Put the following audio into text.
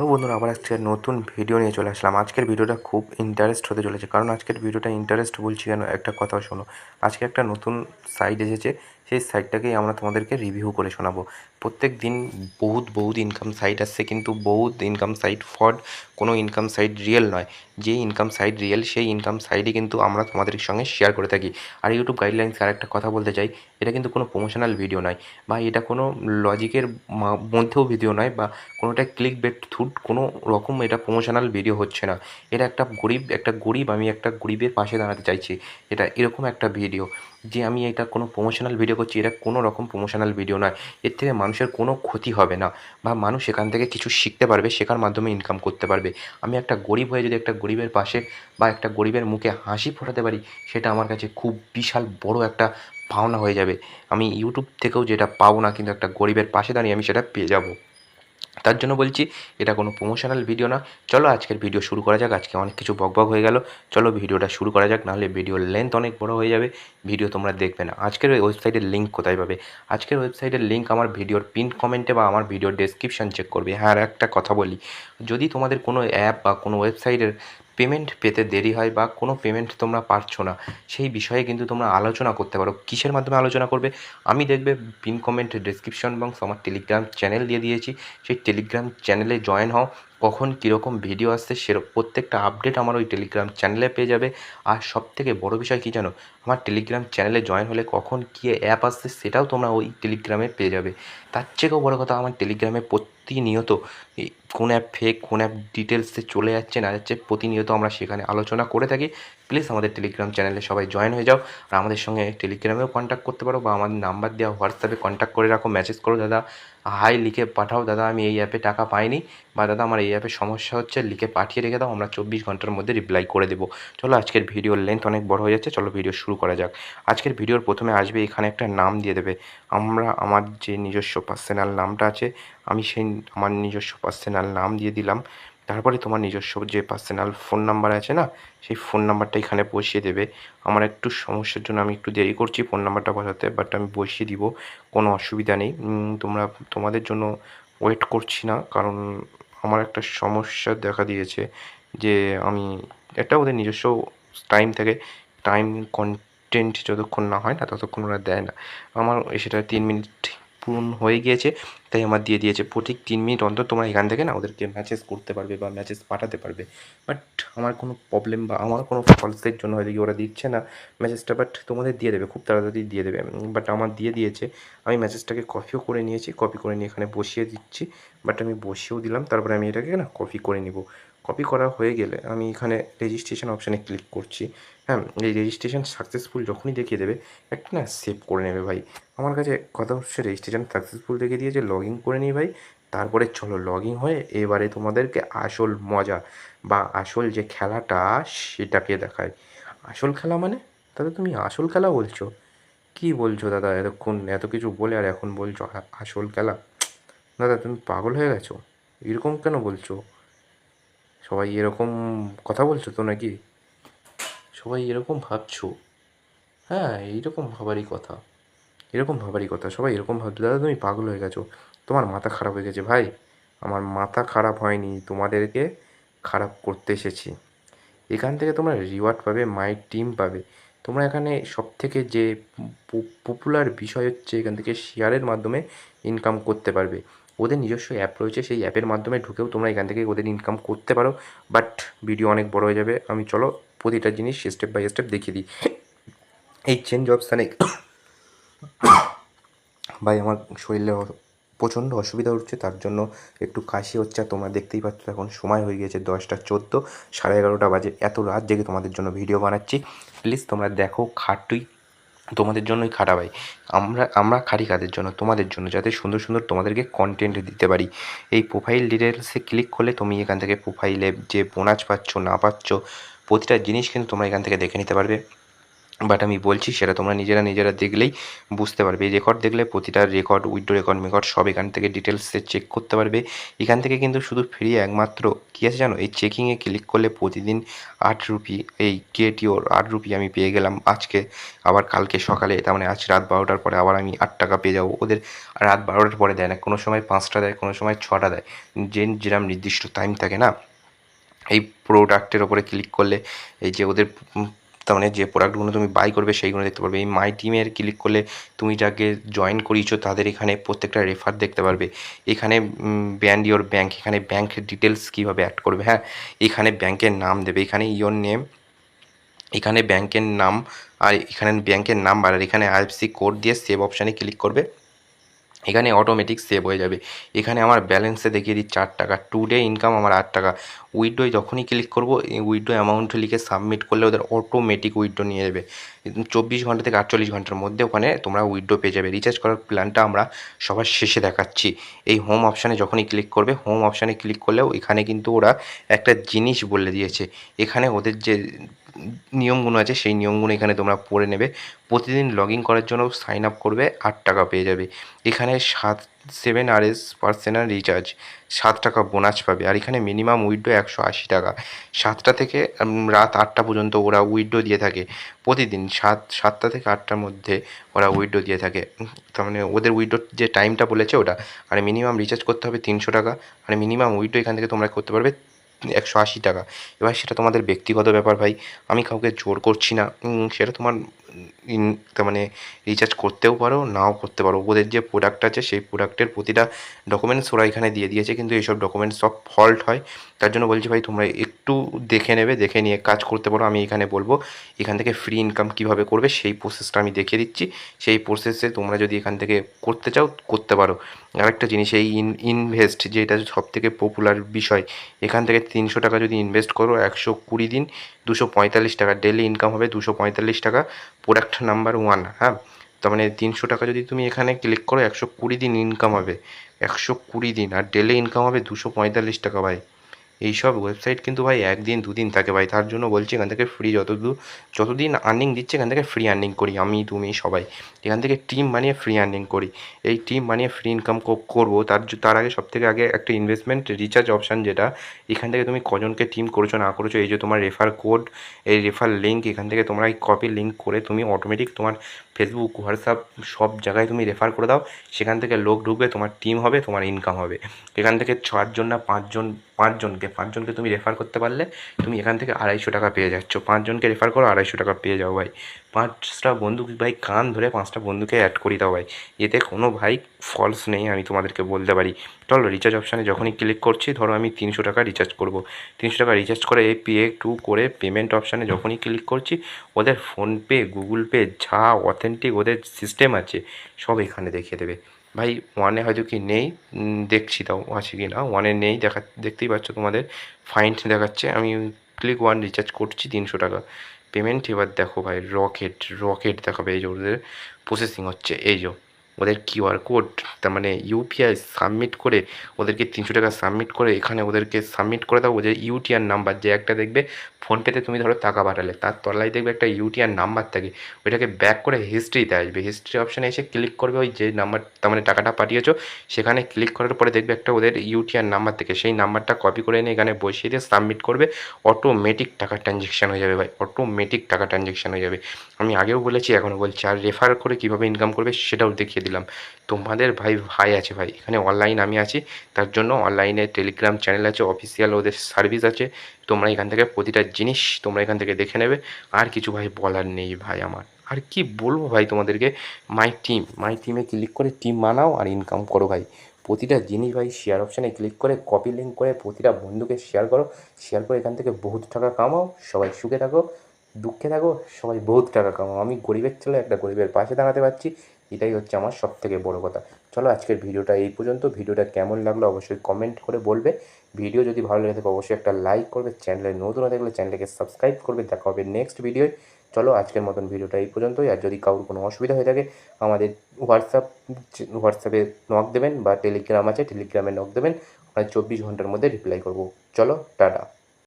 Hello বন্ধুরা, আবার আজকে নতুন ভিডিও নিয়ে চলে আসলাম। আজকের ভিডিওটা খুব ইন্টারেস্ট হতে চলেছে। কারণ আজকের ভিডিওটা ইন্টারেস্ট বলছি কেন একটা কথা শোনো। আজকে একটা নতুন সাইট এসেছে। সেই সাইটটাকেই আমরা তোমাদেরকে রিভিউ করে শোনাবো। প্রত্যেক দিন বহুত বহুত ইনকাম সাইট আসছে, কিন্তু বহুত ইনকাম সাইট ফ্রড কোনো ইনকাম সাইট রিয়েল নয়। যে ইনকাম সাইট রিয়েল সেই ইনকাম সাইটই কিন্তু আমরা তোমাদের সঙ্গে শেয়ার করে থাকি। আর ইউটিউব গাইডলাইন্স আর একটা কথা বলতে চাই, এটা কিন্তু কোনো প্রমোশনাল ভিডিও নয়, বা এটা কোনো লজিকের মধ্যেও ভিডিও নয়, বা কোনোটা ক্লিক বেট থুট কোনো রকম এটা প্রমোশনাল ভিডিও হচ্ছে না। এটা একটা গরিব একটা গরিব, আমি একটা গরিবের পাশে দাঁড়াতে চাইছি। এটা এরকম একটা ভিডিও যে আমি এটা কোনো প্রমোশনাল ভিডিও করছি, এটা কোনো রকম প্রমোশনাল ভিডিও নয়। এর থেকে মানুষের কোনো ক্ষতি হবে না বা মানুষ এখান থেকে কিছু শিখতে পারবে, শেখার মাধ্যমে ইনকাম করতে পারবে। আমি একটা গরিব হয়ে যদি একটা গরিবের পাশে বা একটা গরিবের মুখে হাসি ফোটাতে পারি, সেটা আমার কাছে খুব বিশাল বড় একটা পাওনা হয়ে যাবে। আমি ইউটিউব থেকেও যেটা পাবো না, কিন্তু একটা গরিবের পাশে দাঁড়িয়ে আমি সেটা পেয়ে যাব। তার জন্য বলছি, এটা কোনো প্রমোশনাল ভিডিও না। চলো আজকের ভিডিও শুরু করা যাক। আজকে অনেক কিছু বকবক হয়ে গেল। চলো ভিডিওটা শুরু করা যাক, নাহলে ভিডিওর লেন্থ অনেক বড় হয়ে যাবে। ভিডিও তোমরা দেখবে না। আজকের ওই ওয়েবসাইটের লিঙ্ক কোথায় পাবে? আজকের ওয়েবসাইটের লিঙ্ক আমার ভিডিওর পিন কমেন্টে বা আমার ভিডিওর ডেসক্রিপশন চেক করবে। হ্যাঁ আর একটা কথা বলি। যদি তোমাদের কোনো অ্যাপ বা কোনো ওয়েবসাইটের পেমেন্ট পেতে দেরি হয় বা কোনো পেমেন্ট তোমরা পারছ না, সেই বিষয়ে কিন্তু তোমরা আলোচনা করতে পারো। কিসের মাধ্যমে আলোচনা করবে? আমি দেখবে পিন কমেন্ট ডিসক্রিপশন বক্স আমার টেলিগ্রাম চ্যানেল দিয়ে দিয়েছি। সেই টেলিগ্রাম চ্যানেলে জয়েন হও। কখন কীরকম ভিডিও আসছে সেরকম প্রত্যেকটা আপডেট আমার ওই টেলিগ্রাম চ্যানেলে পেয়ে যাবে। আর সব থেকে বড়ো বিষয় কী জানো? আমার টেলিগ্রাম চ্যানেলে জয়েন হলে কখন কী অ্যাপ আসছে সেটাও তোমরা ওই টেলিগ্রামে পেয়ে যাবে। তার থেকেও বড়ো কথা আমার টেলিগ্রামে প্রতিনিয়ত কোন অ্যাপ ফেক কোন অ্যাপ ডিটেলসে চলে যাচ্ছে, না যাচ্ছে, প্রতিনিয়ত আমরা সেখানে আলোচনা করে থাকি। প্লিজ আমাদের টেলিগ্রাম চ্যানেলে সবাই জয়েন হয়ে যাও। আর আমাদের সঙ্গে টেলিগ্রামেও কন্ট্যাক্ট করতে পারো বা আমাদের নাম্বার দেওয়া হোয়াটসঅ্যাপে কন্ট্যাক্ট করে রাখো। মেসেজ করো দাদা। হাই লিখে পাঠাও। দাদা, আমি এই অ্যাপে টাকা পাইনি। বা দাদা, আমার এই অ্যাপে সমস্যা হচ্ছে, লিখে পাঠিয়ে রেখে দাও, আমরা চব্বিশ ঘণ্টার মধ্যে রিপ্লাই করে দেবো। চলো, আজকের ভিডিওর লেন্থ অনেক বড় হয়ে যাচ্ছে, চলো ভিডিও শুরু করা যাক। আজকের ভিডিওর প্রথমে আসবে, এখানে একটা নাম দিয়ে দেবে। আমরা, আমার যে নিজস্ব পার্সোনাল নামটা আছে, আমি সেই, আমার নিজস্ব পার্সোনাল নাম দিয়ে দিলাম। তারপরে তোমার নিজস্ব যে পার্সোনাল ফোন নাম্বার আছে না, সেই ফোন নাম্বারটা এখানে বসিয়ে দেবে। আমার একটু সমস্যার জন্য আমি একটু দেরি করছি ফোন নাম্বারটা বসাতে বাট আমি বসিয়ে দিব, কোনো অসুবিধা নেই। তোমরা, তোমাদের জন্য ওয়েট করছি না, কারণ আমার একটা সমস্যা দেখা দিয়েছে যে আমি এটা ওদের নিজস্ব টাইম থেকে টাইম কন্টেন্ট যতক্ষণ না হয় না, ততক্ষণ ওরা দেয় না। আমার সেটা তিন মিনিট পূরণ হয়ে গিয়েছে। তাই আমার দিয়ে দিয়েছে। প্রতি তিন মিনিট অন্তর তোমরা এখান থেকে না ওদেরকে মেসেজ করতে পারবে বা মেসেজ পাঠাতে পারবে। বাট আমার কোনো প্রবলেম বা আমার কোনো ফলসের জন্য হয়তো কি ওরা দিচ্ছে না মেসেজটা বাট তোমাদের দিয়ে দেবে, খুব তাড়াতাড়ি দিয়ে দেবে। বাট আমার দিয়ে দিয়েছে। আমি মেসেজটাকে কপিও করে নিয়েছি কপি করে নিয়ে এখানে বসিয়ে দিচ্ছি। বাট আমি বসিয়েও দিলাম, তারপরে আমি এটাকে না কপি করে নিব। কপি করা হয়ে গেলে আমি এখানে রেজিস্ট্রেশন অপশানে ক্লিক করছি। হ্যাঁ এই রেজিস্ট্রেশন সাকসেসফুল যখনই দেখিয়ে দেবে, একটা না সেভ করে নেবে ভাই। আমার কাছে কথা হচ্ছে রেজিস্ট্রেশন সাকসেসফুল দেখিয়ে দিয়েছে লগ ইন করে নিই ভাই। তারপরে চলো লগ ইন হয়ে এবারে তোমাদেরকে আসল মজা বা আসল যে খেলাটা সেটাকে দেখায় আসল খেলা মানে? দাদা, তুমি আসল খেলা বলছো? কি বলছো দাদা এতক্ষণ? এত কিছু বলে আর এখন বলছো আসল খেলা? দাদা, তুমি পাগল হয়ে গেছো? এরকম কেন বলছো? সবাই এরকম কথা বলছো তো নাকি? সবাই এরকম ভাবছ? হ্যাঁ এইরকম ভাবারই কথা। এরকম ভাবারই কথা। সবাই এরকম ভাবছ দাদা, তুমি পাগল হয়ে গেছো। তোমার মাথা খারাপ হয়ে গেছে, ভাই। আমার মাথা খারাপ হয়নি। তোমাদেরকে খারাপ করতে এসেছি। এখান থেকে তোমরা রিওয়ার্ড পাবে মাই টিম পাবে। তোমরা এখানে সব থেকে যে পপুলার বিষয় হচ্ছে এখান থেকে শেয়ারের মাধ্যমে ইনকাম করতে পারবে। ওদের নিজস্ব অ্যাপ রয়েছে, সেই অ্যাপের মাধ্যমে ঢুকেও তোমরা এখান থেকে ওদের ইনকাম করতে পারো। বাট ভিডিও অনেক বড় হয়ে যাবে। আমি, চলো, প্রতিটা জিনিস স্টেপ বাই স্টেপ দেখিয়ে দিই। এই চেঞ্জ অপশানে ভাই, আমার শরীরে প্রচণ্ড অসুবিধা হচ্ছে, তার জন্য একটু কাশি হচ্ছে তোমরা দেখতেই পাচ্ছ এখন সময় হয়ে গিয়েছে দশটা চোদ্দ, সাড়ে এগারোটা বাজে। এত রাত জেগে তোমাদের জন্য ভিডিও বানাচ্ছি। প্লিজ তোমরা দেখো খাটুই। তোমাদের জন্যই খাটা ভাই। আমরা আমরা খাটি কাদের জন্য? তোমাদের জন্য, যাতে সুন্দর সুন্দর তোমাদেরকে কন্টেন্ট দিতে পারি। এই প্রোফাইল ডিটেলসে ক্লিক করলে তুমি এখান থেকে প্রোফাইলে যে বোনাস পাচ্ছ, না পাচ্ছ, প্রতিটা জিনিস কিন্তু তোমরা এখান থেকে দেখে নিতে পারবে। বাট আমি বলছি, সেটা তোমরা নিজেরা নিজেরা দেখলেই বুঝতে পারবে। এই রেকর্ড দেখলে প্রতিটা রেকর্ড উইডো রেকর্ড মেকর্ড সব এখান থেকে ডিটেলসে চেক করতে পারবে। এখান থেকে কিন্তু শুধু ফ্রি একমাত্র কী আছে জানো? এই চেকিংয়ে ক্লিক করলে প্রতিদিন আট রুপি এই কেটিওর আট রুপি আমি পেয়ে গেলাম আজকে। আবার কালকে সকালে, তার মানে আজ রাত বারোটার পরে আবার আমি আট টাকা পেয়ে যাব। ওদের রাত বারোটার পরে দেয় না, কোনো সময় পাঁচটা দেয়, কোনো সময় ছটা দেয়। যে যেরকম নির্দিষ্ট টাইম থাকে না, এই প্রোডাক্টের ওপরে ক্লিক করলে এই যে ওদের তার মানে যে প্রোডাক্টগুলো তুমি বাই করবে, সেইগুলো দেখতে পারবে। এই মাই টিমের ক্লিক করলে তুমি যাকে জয়েন করিয়েছো, তাদের এখানে প্রত্যেকটা রেফার দেখতে পারবে। এখানে ব্যান্ড ইয়োর ব্যাঙ্ক এখানে ব্যাঙ্ক ডিটেলস কীভাবে অ্যাড করবে হ্যাঁ? এখানে ব্যাংকের নাম দেবে, এখানে ইয়োর নেম এখানে ব্যাংকের নাম, আর এখানে ব্যাংকের নাম্বার আর এখানে আইএফসি কোড দিয়ে সেভ অপশানে ক্লিক করবে। এখানে অটোমেটিক সেভ হয়ে যাবে। এখানে আমার ব্যালেন্সে দেখিয়ে দিচ্ছে আট টাকা। টু ডে ইনকাম আমার আট টাকা। উইডোয় যখনই ক্লিক করব উইডো অ্যামাউন্ট লিখে সাবমিট করলে ওদের অটোমেটিক উইডো নিয়ে যাবে চব্বিশ ঘণ্টা থেকে আটচল্লিশ ঘণ্টার মধ্যে ওখানে তোমরা উইডো পেয়ে যাবে। রিচার্জ করার প্ল্যানটা আমরা সবার শেষে দেখাচ্ছি। এই হোম অপশানে যখনই ক্লিক করবে হোম অপশানে ক্লিক করলেও এখানে কিন্তু ওরা একটা জিনিস বলে দিয়েছে। এখানে ওদের যে নিয়মগুলো আছে, সেই নিয়মগুলো এখানে তোমরা পড়ে নেবে। প্রতিদিন লগ ইন করার জন্য সাইন আপ করবে, আট টাকা পেয়ে যাবে। এখানে সাত সেভেন আর এস পার্সেনাল রিচার্জ সাত টাকা বোনাস পাবে। আর এখানে মিনিমাম উইডো একশো আশি টাকা। সাতটা থেকে রাত আটটা পর্যন্ত ওরা উইডো দিয়ে থাকে। প্রতিদিন সাত, সাতটা থেকে আটটার মধ্যে ওরা উইডো দিয়ে থাকে। তার মানে ওদের উইডোর যে টাইমটা বলেছে ওটা। আর মিনিমাম রিচার্জ করতে হবে তিনশো টাকা। আর মিনিমাম উইডো এখান থেকে তোমরা করতে পারবে একশো আশি টাকা। এবার সেটা তোমাদের ব্যক্তিগত ব্যাপার ভাই। আমি কাউকে জোর করছি না। সেটা তোমার ইন মানে রিচার্জ করতেও পারো, নাও করতে পারো। ওদের যে প্রোডাক্ট আছে, সেই প্রোডাক্টের প্রতিটা ডকুমেন্টস ওরা এখানে দিয়ে দিয়েছে, কিন্তু এইসব ডকুমেন্টস সব ফল্ট হয়। তার জন্য বলছি ভাই, তোমরা একটু দেখে নেবে, দেখে নিয়ে কাজ করতে পারো। আমি এখানে বলব, এখান থেকে ফ্রি ইনকাম কীভাবে করবে, সেই প্রসেসটা আমি দেখিয়ে দিচ্ছি। সেই প্রসেসে তোমরা যদি এখান থেকে করতে চাও, করতে পারো। আরেকটা জিনিস, এই ইন ইনভেস্ট যেটা সব থেকে পপুলার বিষয়, এখান থেকে তিনশো টাকা যদি ইনভেস্ট করো, একশো কুড়ি দিন দুশো পঁয়তাল্লিশ টাকা ডেলি ইনকাম হবে দুশো পঁয়তাল্লিশ টাকা প্রোডাক্ট নাম্বার ওয়ান হ্যাঁ? তার মানে তিনশো টাকা যদি তুমি এখানে ক্লিক করো, একশো কুড়ি দিন ইনকাম হবে, একশো কুড়ি দিন, আর ডেলি ইনকাম হবে দুশো পঁয়তাল্লিশ টাকা ভাই। এইসব ওয়েবসাইট কিন্তু ভাই একদিন, দুদিন থাকে ভাই। তার জন্য বলছি এখান থেকে ফ্রি যতদূর, যতদিন আর্নিং দিচ্ছে, এখান থেকে ফ্রি আর্নিং করি। আমি, তুমি, সবাই। এখান থেকে টিম বানিয়ে ফ্রি আর্নিং করি। এই টিম বানিয়ে ফ্রি ইনকাম করব, তার তার আগে সব থেকে আগে একটা ইনভেস্টমেন্ট রিচার্জ অপশান যেটা, এখান থেকে তুমি কজনকে টিম করেছ, না করেছ, এই যে তোমার রেফার কোড এই রেফার লিঙ্ক এখান থেকে তোমরা এই কপি লিঙ্ক করে তুমি অটোমেটিক তোমার ফেসবুক হোয়াটসঅ্যাপ সব জায়গায় তুমি রেফার করে দাও। সেখান থেকে লোক ঢুকবে, তোমার টিম হবে, তোমার ইনকাম হবে। এখান থেকে চারজন না পাঁচজন, পাঁচজনকে পাঁচজনকে তুমি রেফার করতে পারলে তুমি এখান থেকে আড়াইশো টাকা পেয়ে যাচ্ছ। পাঁচজনকে রেফার করো, আড়াইশো টাকা পেয়ে যাও ভাই। পাঁচটা বন্ধু ভাই কান ধরে পাঁচটা বন্ধুকে অ্যাড করি দাও ভাই। এতে কোনো ভাই ফলস নেই, আমি তোমাদেরকে বলতে পারি। চলো রিচার্জ অপশানে যখনই ক্লিক করছি, ধরো আমি তিনশো টাকা রিচার্জ করব। তিনশো টাকা রিচার্জ করে এই পে টু করে পেমেন্ট অপশানে যখনই ক্লিক করছি, ওদের ফোনপে গুগল পে যা অথেন্টিক ওদের সিস্টেম আছে, সব এখানে দেখিয়ে দেবে। ভাই ওয়ানে হয়তো কি নেই? দেখছি তাও আছে কি না? ওয়ানে নেই, দেখা, দেখতেই পাচ্ছ তোমাদের ফাইন্ড দেখাচ্ছে। আমি ক্লিক ওয়ান রিচার্জ করছি তিনশো টাকা। পেমেন্ট এবার দেখো ভাই রকেট রকেট দেখাবে এই যে ওদের প্রসেসিং হচ্ছে। এই যে ওদের কিউআর কোড, তার মানে ইউপিআই সাবমিট করে ওদেরকে তিনশো টাকা সাবমিট করে এখানে ওদেরকে সাবমিট করে দাও, ওদের ইউটিআর নাম্বার, যে একটা দেখবে ফোনপেতে তুমি ধরো টাকা পাঠালে, তার তলায় দেখবে একটা ইউটিআর নাম্বার থাকে, ওইটাকে ব্যাক করে হিস্ট্রিতে আসবে, হিস্ট্রি অপশানে এসে ক্লিক করবে ওই যে নাম্বার, তার মানে টাকাটা পাঠিয়েছো, সেখানে ক্লিক করার পরে দেখবে একটা ওদের ইউটিআর নাম্বার থেকে, সেই নাম্বারটা কপি করে এনে এখানে বসিয়ে দিয়ে সাবমিট করবে, অটোমেটিক টাকা ট্রানজ্যাকশান হয়ে যাবে ভাই, অটোমেটিক টাকা ট্রানজ্যাকশান হয়ে যাবে। আমি আগেও বলেছি, এখনও বলছি, আর রেফার করে কীভাবে ইনকাম করবে সেটাও দেখিয়ে দিলাম। তোমাদের ভাই ভাই আছে ভাই, এখানে অনলাইন আমি আছি। তার জন্য অনলাইনে টেলিগ্রাম চ্যানেল আছে অফিসিয়াল ওদের সার্ভিস আছে। তোমরা এখান থেকে প্রতিটা জিনিস তোমরা এখান থেকে দেখে নেবে। আর কিছু ভাই বলার নেই ভাই আমার। আর কি বলব ভাই তোমাদেরকে? মাই টিম মাই টিমে ক্লিক করে টিম বানাও আর ইনকাম করো ভাই। প্রতিটা জিনিস ভাই শেয়ার অপশানে ক্লিক করে কপি লিঙ্ক করে প্রতিটা বন্ধুকে শেয়ার করো। শেয়ার করে এখান থেকে বহুত টাকা কামাও। সবাই সুখে থাকো, দুঃখে থাকো, সবাই বহুত টাকা কামাও। আমি গরিবের ছেলে, একটা গরিবের পাশে দাঁড়াতে পারছি। এটাই হচ্ছে আমার সব থেকে বড় কথা। চলো আজকের ভিডিওটা এই পর্যন্ত। ভিডিওটা কেমন লাগল অবশ্যই কমেন্ট করে বলবে। ভিডিও যদি ভালো লেগে থাকে অবশ্যই একটা লাইক করবে চ্যানেলে নতুন হয়ে থাকলে চ্যানেলকে সাবস্ক্রাইব করবে। দেখা হবে নেক্সট ভিডিওয় চলো আজকের মতন ভিডিওটা এই পর্যন্তই। আর যদি কারোর কোনো অসুবিধা হয়ে থাকে, আমাদের হোয়াটসঅ্যাপ হোয়াটসঅ্যাপে নক দেবেন বা টেলিগ্রাম আছে টেলিগ্রামে নক দেবেন। আমরা চব্বিশ ঘণ্টার মধ্যে রিপ্লাই করব। চলো, টাটা।